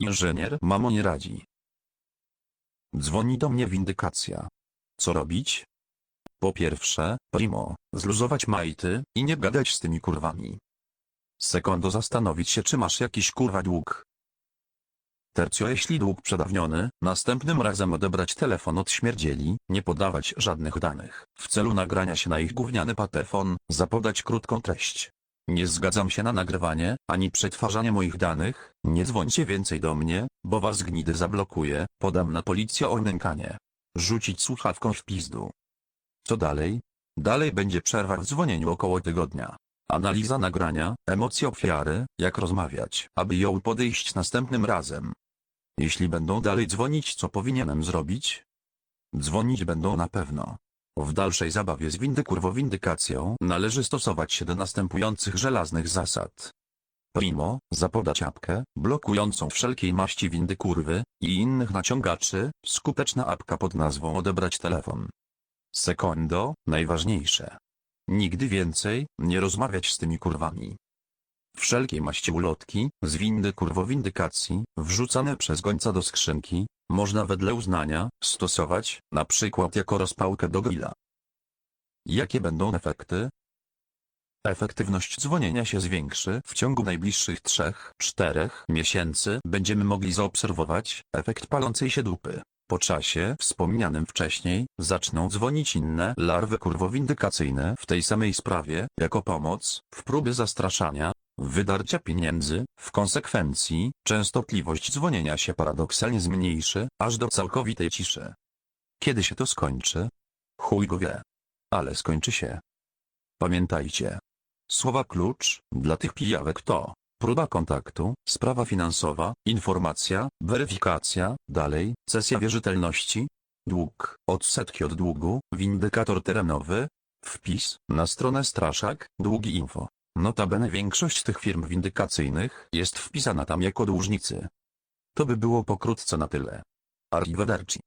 Inżynier mamo nie radzi. Dzwoni do mnie windykacja. Co robić? Po pierwsze, primo, zluzować majty i nie gadać z tymi kurwami. Sekundo zastanowić się czy masz jakiś kurwa dług. Tercio jeśli dług przedawniony, następnym razem odebrać telefon od śmierdzieli, nie podawać żadnych danych. W celu nagrania się na ich gówniany patefon, zapodać krótką treść. Nie zgadzam się na nagrywanie, ani przetwarzanie moich danych, nie dzwońcie więcej do mnie, bo was gnidy zablokuje, podam na policję o nękanie. Rzucić słuchawką w pizdu. Co dalej? Dalej będzie przerwa w dzwonieniu około tygodnia. Analiza nagrania, emocje ofiary, jak rozmawiać, aby ją podejść następnym razem. Jeśli będą dalej dzwonić, co powinienem zrobić? Dzwonić będą na pewno. W dalszej zabawie z windykurwo-windykacją należy stosować się do następujących żelaznych zasad. Primo, zapodać apkę, blokującą wszelkiej maści windykurwy i innych naciągaczy, skuteczna apka pod nazwą odebrać telefon. Sekondo, najważniejsze. Nigdy więcej nie rozmawiać z tymi kurwami. Wszelkie maści ulotki, z windy kurwowindykacji, wrzucane przez gońca do skrzynki, można wedle uznania stosować, na przykład jako rozpałkę do grilla. Jakie będą efekty? Efektywność dzwonienia się zwiększy w ciągu najbliższych 3-4 miesięcy będziemy mogli zaobserwować efekt palącej się dupy. Po czasie wspomnianym wcześniej zaczną dzwonić inne larwy kurwowindykacyjne w tej samej sprawie jako pomoc w próbie zastraszania, wydarcia pieniędzy, w konsekwencji częstotliwość dzwonienia się paradoksalnie zmniejszy aż do całkowitej ciszy. Kiedy się to skończy? Chuj go wie. Ale skończy się. Pamiętajcie. Słowa klucz dla tych pijawek to próba kontaktu, sprawa finansowa, informacja, weryfikacja, dalej, cesja wierzytelności, dług, odsetki od długu, windykator terenowy, wpis na stronę straszak, długi info. Notabene większość tych firm windykacyjnych jest wpisana tam jako dłużnicy. To by było pokrótce na tyle. Arrivederci.